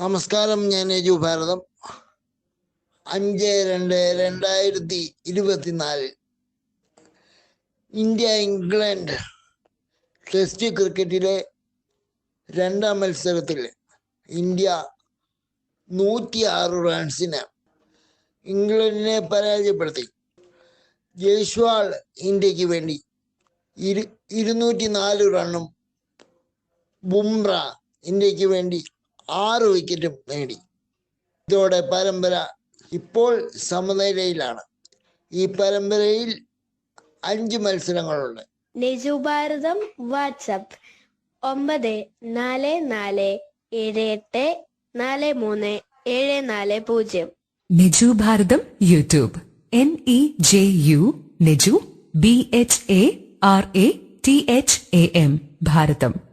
നമസ്കാരം ഞാൻ യജു ഭാരതം. അഞ്ച് രണ്ട് രണ്ടായിരത്തി ഇരുപത്തിനാല്. ഇന്ത്യ ഇംഗ്ലണ്ട് ടെസ്റ്റ് ക്രിക്കറ്റിലെ രണ്ടാം മത്സരത്തിൽ ഇന്ത്യ നൂറ്റി ആറ് റൺസിന് ഇംഗ്ലണ്ടിനെ പരാജയപ്പെടുത്തി. ജയ്സ്വാൾ ഇന്ത്യയ്ക്ക് വേണ്ടി ഇരു ഇരുന്നൂറ്റി നാല് റണ്ണും ബുംറ ഇന്ത്യയ്ക്ക് വേണ്ടി ആറ് വിക്കറ്റും നേടി. ഇതോടെ പരമ്പര ഇപ്പോൾ സമനിലയിലാണ്. ഈ പരമ്പരയിൽ അഞ്ച് മത്സരങ്ങളുണ്ട്. നെജു ഭാരതം വാട്സപ്പ് ഒമ്പത് നാല് നാല് ഏഴ് എട്ട് നാല് മൂന്ന് ഏഴ് നാല് പൂജ്യം. Niju Bharatham YouTube. N E J U Niju B H A R A T H A M Bharatham.